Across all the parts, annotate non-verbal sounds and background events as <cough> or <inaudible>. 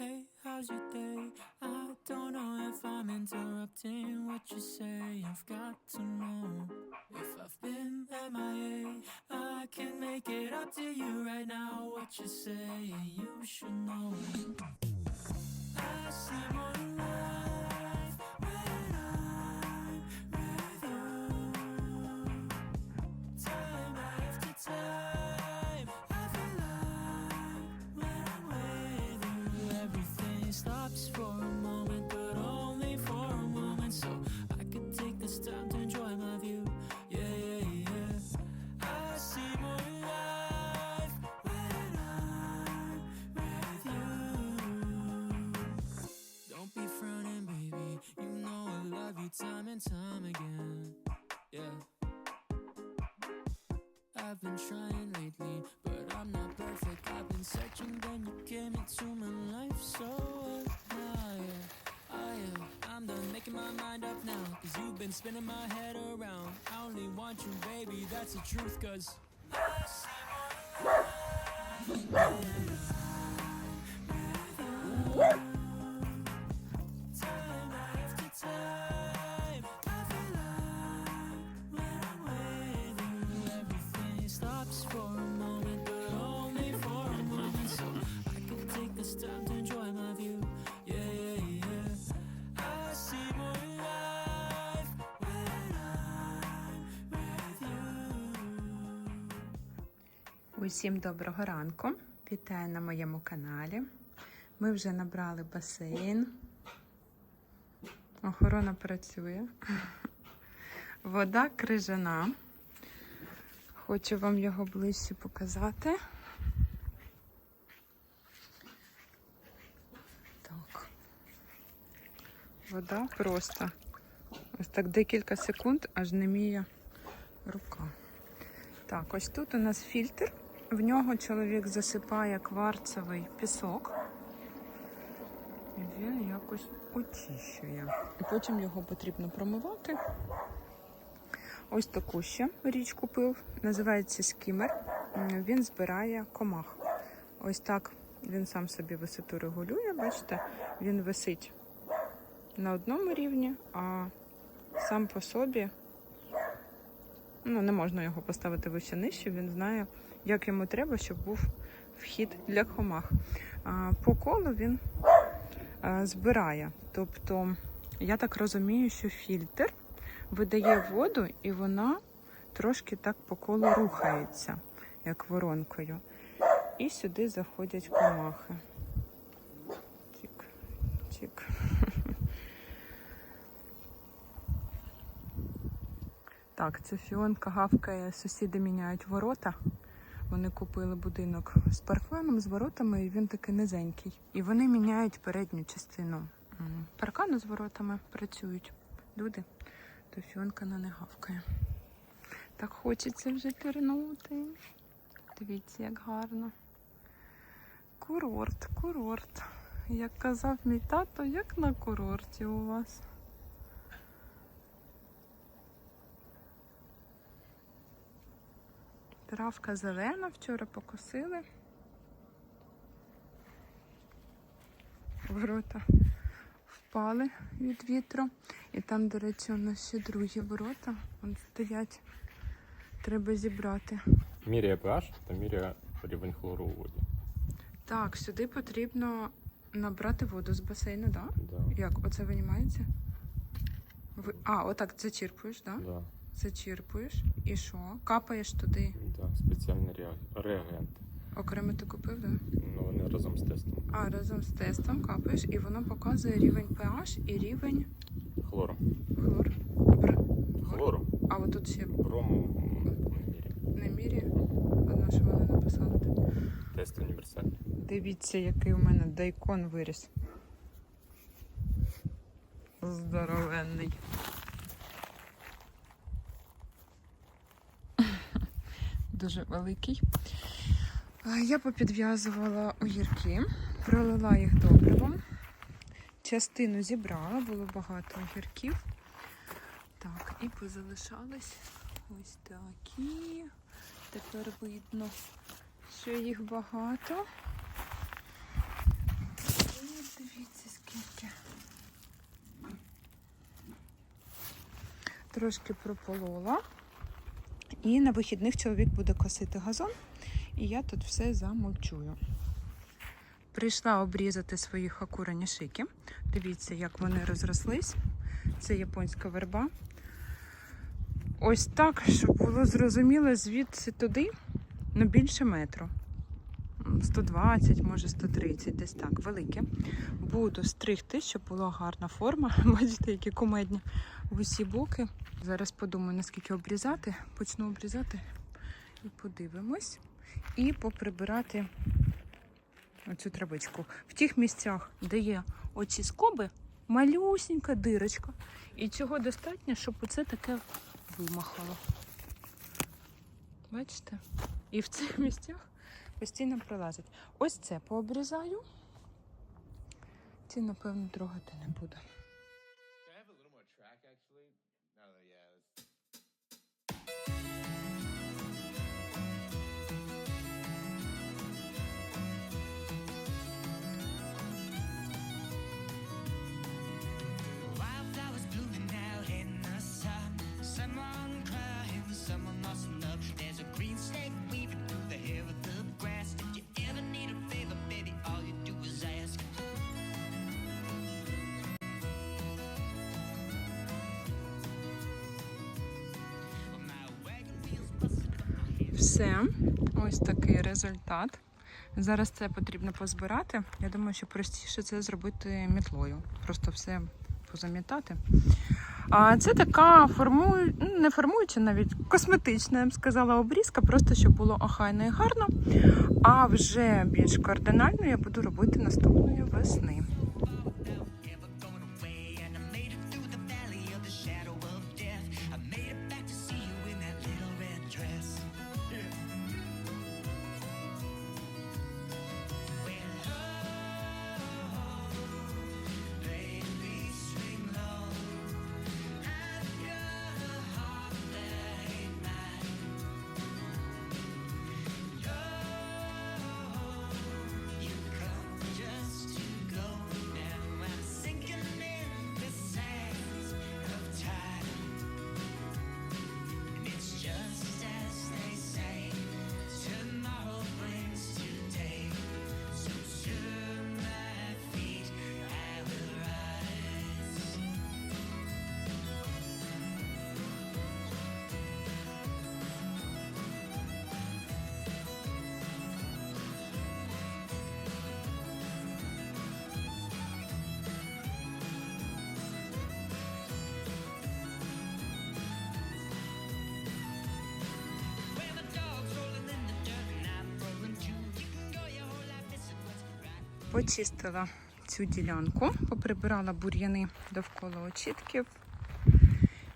Hey, how's your day? I don't know if I'm interrupting what you say. I've got to know if I've been MIA. I can make it up to you right now. What you say, you should know. I see I've been trying lately, but I'm not perfect. I've been searching, then you came into my life. So I, uh, I'm done making my mind up now. Cause you've been spinning my head around. I only want you, baby, that's the truth. Cause I see time Усім доброго ранку. Вітаю на моєму каналі. Ми вже набрали басейн. Охорона працює. Вода крижана. Хочу вам його ближче показати. Так. Вода просто. Ось так декілька секунд, аж неміє рука. Так, ось тут у нас фільтр. В нього чоловік засипає кварцевий пісок. І він якось очищує. І потім його потрібно промивати. Ось таку ще річ купив. Називається скімер. Він збирає комах. Ось так він сам собі висоту регулює. Бачите, він висить на одному рівні, а сам по собі ну, не можна його поставити вище нижче, він знає, як йому треба, щоб був вхід для комах. По колу він збирає. Тобто, я так розумію, що фільтр видає воду, і вона трошки так по колу рухається, як воронкою. І сюди заходять комахи. Тік, тік. Так, це фіонка гавкає, сусіди міняють ворота. Вони купили будинок з парканом, з воротами, і він такий низенький. І вони міняють передню частину паркану з воротами, працюють люди, то фіонка на не гавкає. Так хочеться вже пірнути. Дивіться, як гарно. Курорт, курорт. Як казав мій тато, як на курорті у вас. Травка зелена, вчора покосили. Ворота впали від вітру. І там, до речі, у нас ще другі ворота. Вон стоять. Треба зібрати. Міряє pH та міряє рівень хлору у воді. Так, сюди потрібно набрати воду з басейну, так? Да? Да, Як? Оце винімається? Ви... А, отак зачірпуєш, так? Да? да, Зачірпуєш. І що? Капаєш туди. да, спеціальні реаг- реагенти. Окремо ти купив, так? Да? Ну, вони разом з тестом. А разом з тестом капаєш, і воно показує рівень pH і рівень Хлору. хлор. Бр- Хлору, А от тут ще брому м, не міряє. не мірі. Одно, що вони написали. Тест універсальний. Дивіться, який у мене дайкон виріс. Здоровенний. дуже великий. Я попідв'язувала огірки, пролила їх добривом. Частину зібрала, було багато огірків. Так, і позалишались ось такі. Тепер видно, що їх багато. І дивіться, скільки. Трошки прополола. І на вихідних чоловік буде косити газон, і я тут все замульчую. Прийшла обрізати свої хакурані шики. Дивіться, як вони розрослись. Це японська верба. Ось так, щоб було зрозуміло, звідси туди ну, більше метру. 120, може 130, десь так, велике. Буду стригти, щоб була гарна форма. <laughs> Бачите, які кумедні в усі боки. Зараз подумаю, наскільки обрізати. Почну обрізати і подивимось. І поприбирати оцю травичку. В тих місцях, де є оці скоби, малюсінька дирочка. І цього достатньо, щоб оце таке вимахало. Бачите? І в цих місцях постійно пролазить. Ось це пообрізаю. Ці, напевно, трогати не буду. Все, ось такий результат. Зараз це потрібно позбирати. Я думаю, що простіше це зробити мітлою. Просто все позамітати. А це така формую... ну, не формуюча, навіть косметична, я б сказала, обрізка, просто щоб було охайно і гарно. А вже більш кардинально я буду робити наступної весни. Почистила цю ділянку, поприбирала бур'яни довкола очітків.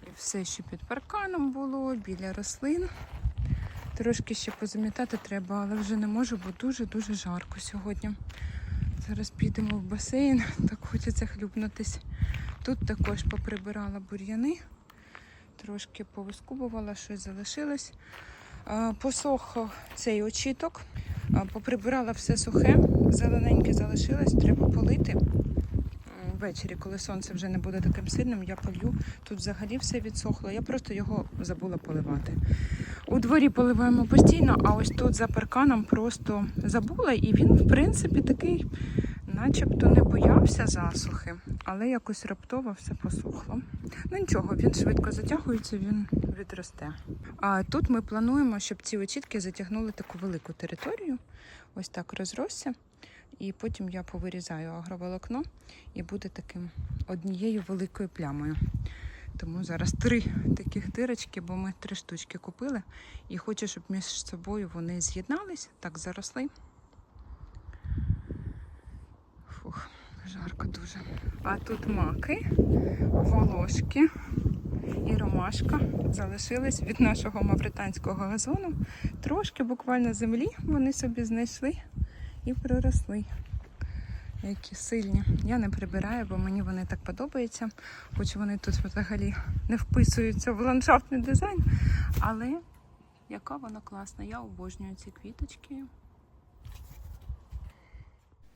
І все, що під парканом було, біля рослин. Трошки ще позамітати треба, але вже не можу, бо дуже-дуже жарко сьогодні. Зараз підемо в басейн, <laughs> так хочеться хлюпнутись. Тут також поприбирала бур'яни, трошки повискубувала, щось залишилось. А, Посох цей очіток, поприбирала все сухе, зелененьке залишилось, треба полити. Ввечері, коли сонце вже не буде таким сильним, я полью. Тут взагалі все відсохло. Я просто його забула поливати. У дворі поливаємо постійно, а ось тут за парканом просто забула, і він, в принципі, такий, начебто не боявся засухи, але якось раптово все посохло. Ну нічого, він швидко затягується, він відросте. А тут ми плануємо, щоб ці очітки затягнули таку велику територію. Ось так розросся. І потім я повирізаю агроволокно і буде таким однією великою плямою. Тому зараз три таких дирочки, бо ми три штучки купили. І хочу, щоб між собою вони з'єднались, так заросли. Фух, жарко дуже. А тут маки, волошки і ромашка залишились від нашого мавританського газону. Трошки буквально землі вони собі знайшли і проросли. Які сильні. Я не прибираю, бо мені вони так подобаються, хоч вони тут взагалі не вписуються в ландшафтний дизайн. Але яка вона класна. Я обожнюю ці квіточки.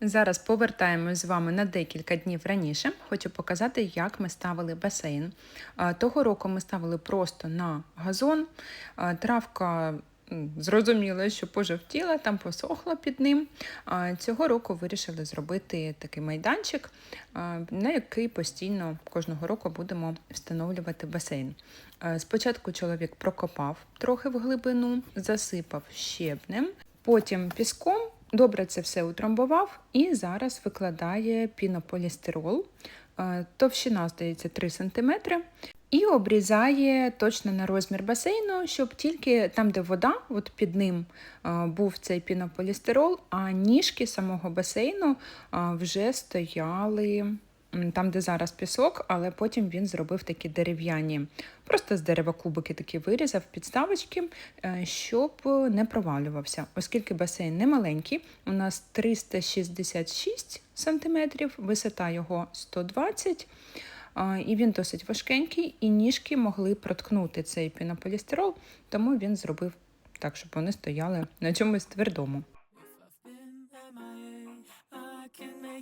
Зараз повертаємось з вами на декілька днів раніше. Хочу показати, як ми ставили басейн. Того року ми ставили просто на газон. Травка зрозуміла, що пожовтіла, там посохла під ним. Цього року вирішили зробити такий майданчик, на який постійно кожного року будемо встановлювати басейн. Спочатку чоловік прокопав трохи в глибину, засипав щебнем, потім піском. Добре це все утрамбував і зараз викладає пінополістирол. Е, Товщина, здається, 3 см. І обрізає точно на розмір басейну, щоб тільки там, де вода, от під ним е, був цей пінополістирол, а ніжки самого басейну е, вже стояли там, де зараз пісок, але потім він зробив такі дерев'яні, просто з дерева кубики такі вирізав підставочки, е, щоб не провалювався. Оскільки басейн не маленький, у нас 366 см, висота його 120 а, і він досить важкенький, і ніжки могли проткнути цей пінополістирол, тому він зробив так, щоб вони стояли на чомусь твердому.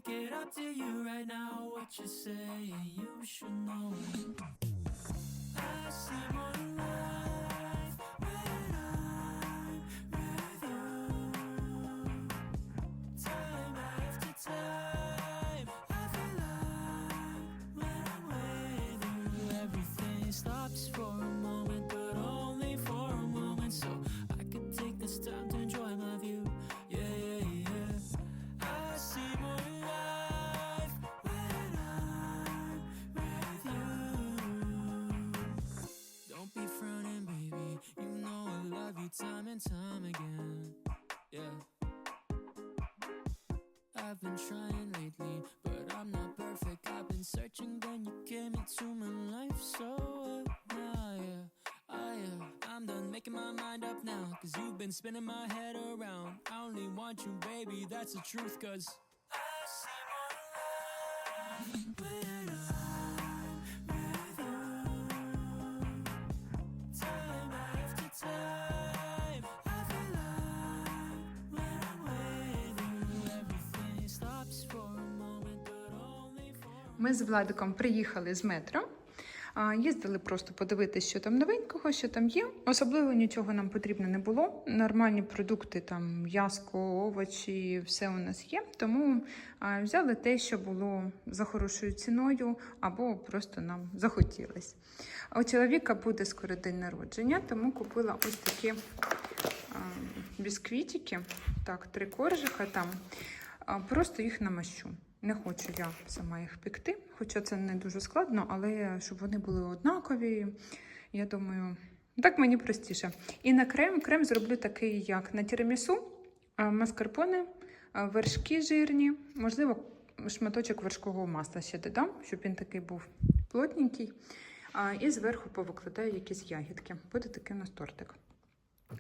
Make it up to you right now. What you say, you should know. I see more life I've been trying lately, but I'm not perfect. I've been searching, then you came into my life. So, uh, yeah, ah, yeah. I'm done making my mind up now. Cause you've been spinning my head around. I only want you, baby, that's the truth. Cause I see more I'm Ми з Владиком приїхали з метро. Їздили просто подивитися, що там новенького, що там є. Особливо нічого нам потрібно не було. Нормальні продукти, там м'яско, овочі, все у нас є. Тому взяли те, що було за хорошою ціною, або просто нам захотілось. У чоловіка буде скоро день народження, тому купила ось такі бісквітики. Так, три коржика там. Просто їх намащу. Не хочу я сама їх пекти, хоча це не дуже складно, але щоб вони були однакові, я думаю, так мені простіше. І на крем крем зроблю такий, як на тірамісу, а, маскарпоне, вершки жирні, можливо, шматочок вершкового масла ще додам, щоб він такий був плотненький. І зверху повикладаю якісь ягідки. Буде такий у нас тортик.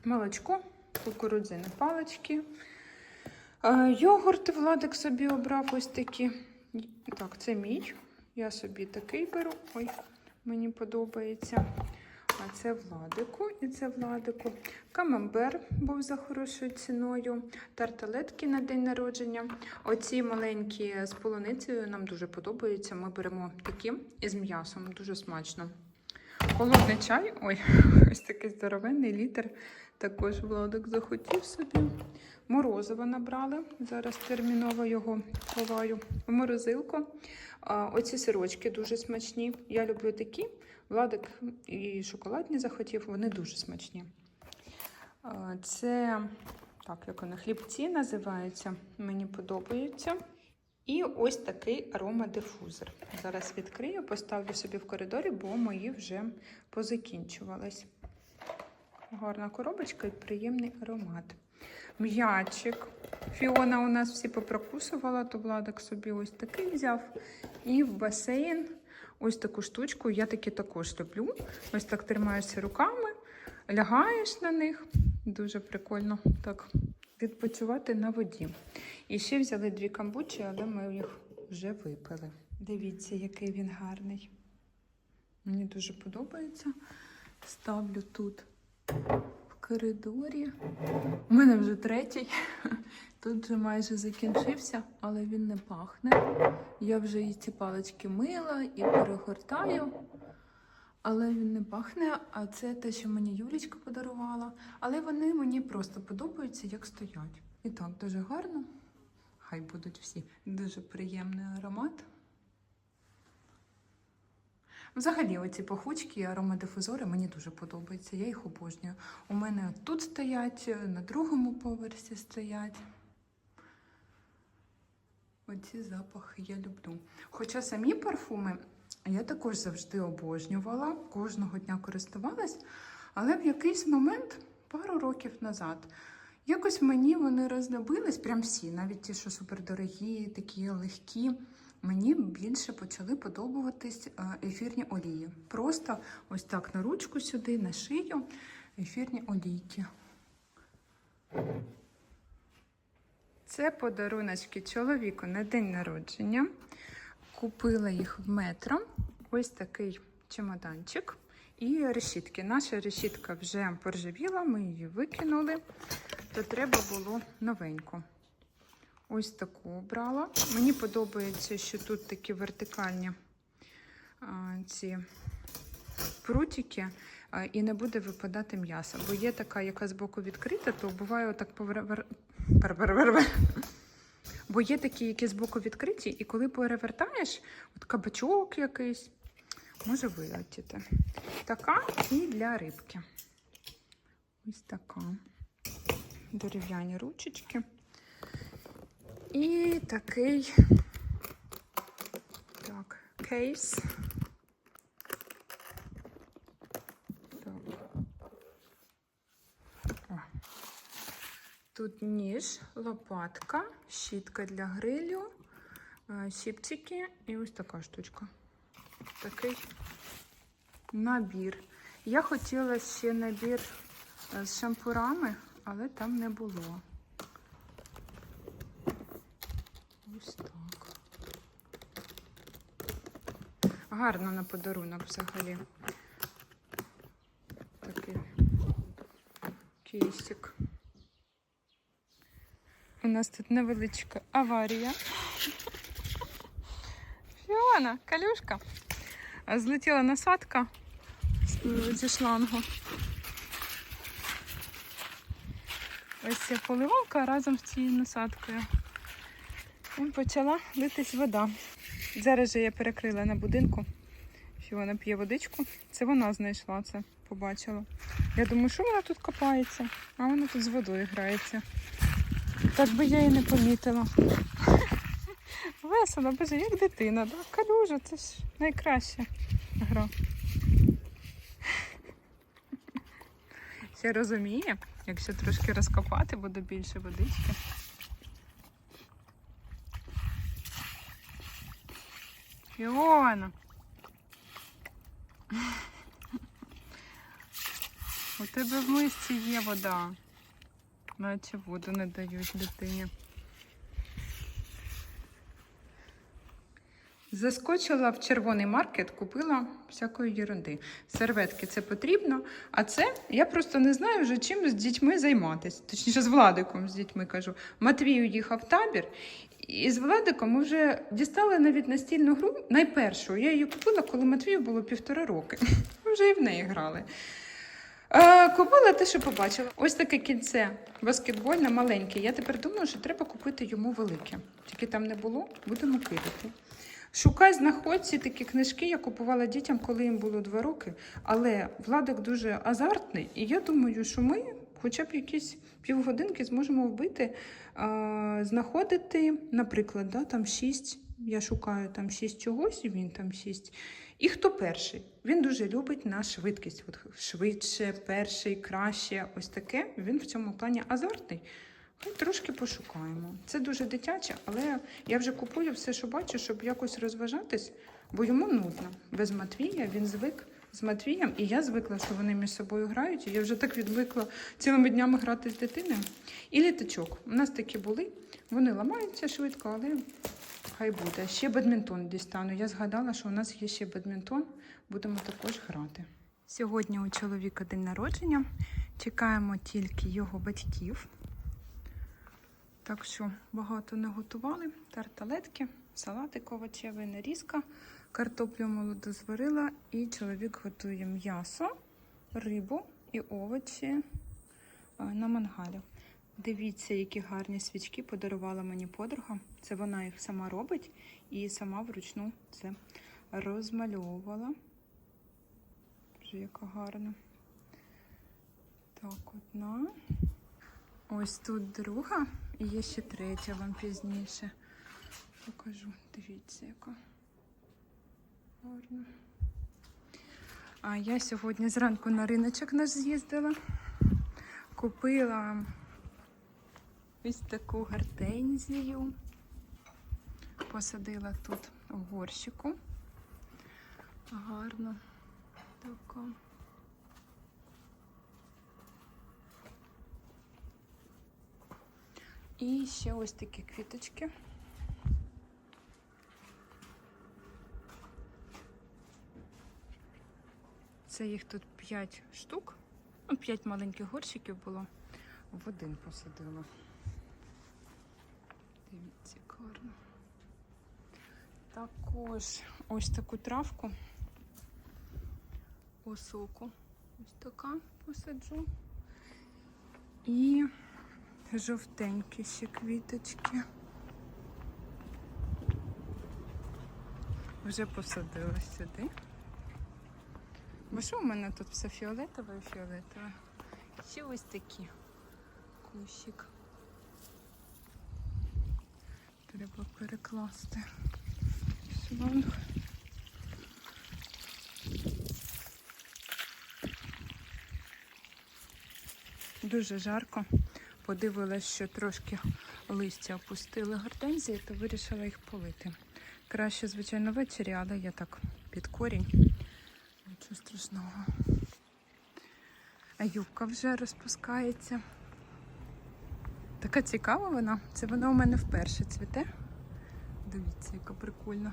Молочко, кукурудзяні палички. Йогурт Владик собі обрав ось такі. Так, це мій. Я собі такий беру. Ой, мені подобається. А це Владику і це Владику. Камамбер був за хорошою ціною. Тарталетки на день народження. Оці маленькі з полуницею нам дуже подобаються. Ми беремо такі із м'ясом. Дуже смачно. Холодний чай. Ой, <laughs> ось такий здоровенний літр. Також Владик захотів собі. Морозиво набрали. Зараз терміново його ховаю в морозилку. Оці сирочки дуже смачні. Я люблю такі. Владик і шоколадні захотів, вони дуже смачні. Це так, як вони хлібці називаються. Мені подобаються. І ось такий аромадифузор. Зараз відкрию, поставлю собі в коридорі, бо мої вже позакінчувались. Гарна коробочка і приємний аромат. М'ячик. Фіона у нас всі попрокусувала, то Владик собі ось такий взяв. І в басейн ось таку штучку. Я таки також люблю. Ось так тримаєшся руками, лягаєш на них. Дуже прикольно так відпочивати на воді. І ще взяли дві камбучі, але ми їх вже випили. Дивіться, який він гарний. Мені дуже подобається. Ставлю тут в коридорі. У мене вже третій. <laughs> Тут вже майже закінчився, але він не пахне. Я вже і ці палички мила і перегортаю. Але він не пахне, а це те, що мені Юлічка подарувала. Але вони мені просто подобаються, як стоять. І так, дуже гарно. Хай будуть всі. Дуже приємний аромат. Взагалі, оці пахучки і аромадифузори мені дуже подобаються. Я їх обожнюю. У мене тут стоять, на другому поверсі стоять. Оці запахи я люблю. Хоча самі парфуми я також завжди обожнювала, кожного дня користувалась, але в якийсь момент, пару років назад, якось мені вони розлюбились, прям всі, навіть ті, що супердорогі, такі легкі. Мені більше почали подобатись е, ефірні олії. Просто ось так на ручку сюди, на шию, ефірні олійки. Це подаруночки чоловіку на день народження. Купила їх в метро. Ось такий чемоданчик. І решітки. Наша решітка вже поржавіла, ми її викинули, то треба було новеньку. Ось таку обрала. Мені подобається, що тут такі вертикальні а, ці прутики, а, і не буде випадати м'ясо. Бо є така, яка збоку відкрита, то буває отак повер... Бо є такі, які збоку відкриті, і коли перевертаєш, кабачок якийсь, може вилетіти. Така і для рибки. Ось така. Дерев'яні ручечки. І такий так, кейс. Тут ніж, лопатка, щітка для грилю, е, щипчики і ось така штучка. Такий набір. Я хотіла ще набір е, з шампурами, але там не було. Ось так. Гарно на подарунок взагалі. Такий кейсик. У нас тут невеличка аварія. Фіона, калюшка. Злетіла насадка зі шлангу. Ось ця поливалка разом з цією насадкою. Почала литись вода. Зараз же я перекрила на будинку, що вона п'є водичку. Це вона знайшла це, побачила. Я думаю, що вона тут копається, а вона тут з водою грається. Так би я і не помітила. <laughs> Весело, боже, як дитина, да? Калюжа, це ж найкраща гра. <laughs> Ще розуміє, якщо трошки розкопати, буде більше водички. Фіона. У тебе в мисці є вода. Наче воду не дають дитині. Заскочила в червоний маркет, купила всякої ерунди. Серветки це потрібно, а це я просто не знаю вже чим з дітьми займатися. Точніше, з Владиком з дітьми кажу. Матвію їхав в табір, і з Владиком ми вже дістали навіть настільну гру, найпершу. Я її купила, коли Матвію було півтора роки. <laughs> Ми вже і в неї грали. Е, купила те, що побачила. Ось таке кільце баскетбольне, маленьке. Я тепер думаю, що треба купити йому велике. Тільки там не було, будемо кидати. Шукай, знаходь ці такі книжки, я купувала дітям, коли їм було два роки. Але Владик дуже азартний, і я думаю, що ми хоча б якісь півгодинки зможемо вбити, а, знаходити, наприклад, да, там шість. Я шукаю там шість чогось, і він там шість. І хто перший? Він дуже любить на швидкість. От швидше, перший, краще. Ось таке. Він в цьому плані азартний. Хай трошки пошукаємо. Це дуже дитяче, але я вже купую все, що бачу, щоб якось розважатись, бо йому нудно. Без Матвія він звик з Матвієм, і я звикла, що вони між собою грають. І я вже так відвикла цілими днями грати з дитиною. І літачок. У нас такі були. Вони ламаються швидко, але хай буде. Ще бадмінтон дістану. Я згадала, що у нас є ще бадмінтон. Будемо також грати. Сьогодні у чоловіка день народження. Чекаємо тільки його батьків. Так що багато не готували. Тарталетки, салатик овочевий, нарізка, картоплю молоду зварила і чоловік готує м'ясо, рибу і овочі е, на мангалі. Дивіться, які гарні свічки подарувала мені подруга. Це вона їх сама робить і сама вручну це розмальовувала. Вже яка гарна. Так, одна. Ось тут друга і є ще третя вам пізніше. Покажу. Дивіться, яка гарна. А я сьогодні зранку на риночок наш з'їздила. Купила ось таку гортензію. Посадила тут в горщику. Гарно. Така. І ще ось такі квіточки. Це їх тут 5 штук. Ну, 5 маленьких горщиків було. В один посадила. Дивіться, гарно. Також ось таку травку. Осоку. Ось така посаджу. І жовтенькі ще квіточки. Вже посадила сюди. Бо що в мене тут все фіолетове і фіолетове? Ще ось такі кущик. Треба перекласти шланг. Дуже жарко. Подивилась, що трошки листя опустили гортензії, то вирішила їх полити. Краще, звичайно, ввечері, але я так під корінь. Нічого страшного. А юбка вже розпускається. Така цікава вона. Це вона у мене вперше цвіте. Дивіться, яка прикольна.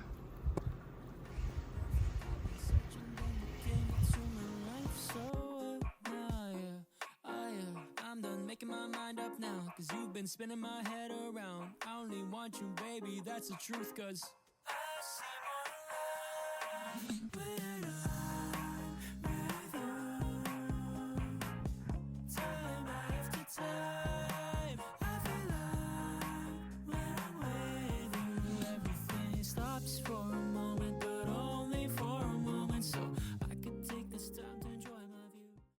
Spinning my head around. I only want you, baby, that's the truth Cause I see more I